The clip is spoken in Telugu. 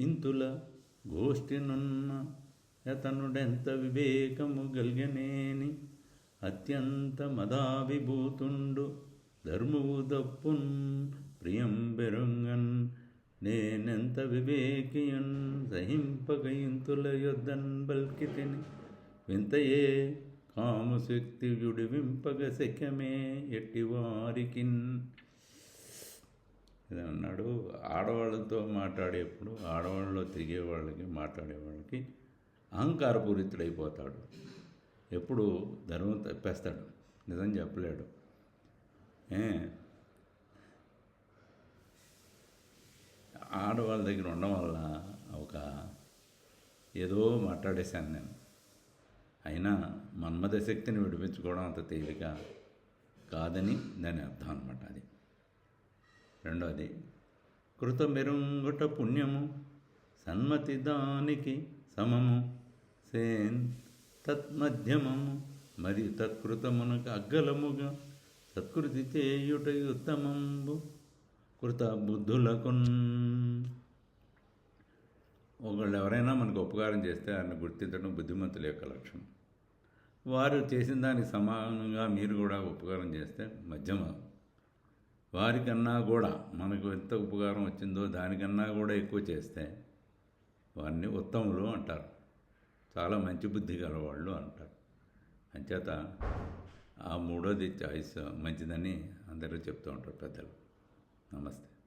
ఇంతుల గోష్ఠినున్న యతనుడెంత వివేకము గల్గనేని అత్యంత మదావిభూతుండు ధర్మవు దప్పున్ ప్రియం బెరుంగన్ నేనెంత వివేకియన్ సహింపక ఇంతుల యొద్దన్ బల్కితిని వింతయే కామశక్తి వింపగ శక్యమే ఎట్టివారికిన్ ఇది అన్నాడు. ఆడవాళ్ళతో మాట్లాడేప్పుడు ఆడవాళ్ళలో తిరిగే వాళ్ళకి మాట్లాడే వాళ్ళకి అహంకారపూరితుడైపోతాడు. ఎప్పుడు ధర్మం తప్పేస్తాడు. నిజం చెప్పలేడు. ఏ? ఆడవాళ్ళ దగ్గర ఉండడం వల్ల ఒక ఏదో మాట్లాడేశాను నేను. అయినా మన్మథ శక్తిని విడిపించుకోవడం అంత తేలిక కాదని దాని అర్థం అనమాట అది. రెండవది కృతమెరుంగుట పుణ్యము సన్మతి దానికి సమము సేన్ తత్మధ్యమము మరియు తత్కృతమునకు అగ్గలముగా సత్కృతి చేయుట ఉత్తమంబు కృత బుద్ధులకున్ ఒకళ్ళు ఎవరైనా మనకు ఉపకారం చేస్తే ఆయన గుర్తించడం బుద్ధిమంతుల యొక్క లక్షణం. వారు చేసిన దానికి సమానంగా మీరు కూడా ఉపకారం చేస్తే మధ్యమ? వారికన్నా కూడా మనకు ఎంత ఉపకారం వచ్చిందో దానికన్నా కూడా ఎక్కువ చేస్తే వారిని ఉత్తములు అంటారు. చాలా మంచి బుద్ధి గలవాళ్ళు అంటారు. అంచేత ఆ మూడోది చాయిస్ మంచిదని అందరూ చెప్తూ ఉంటారు పెద్దలు. నమస్తే.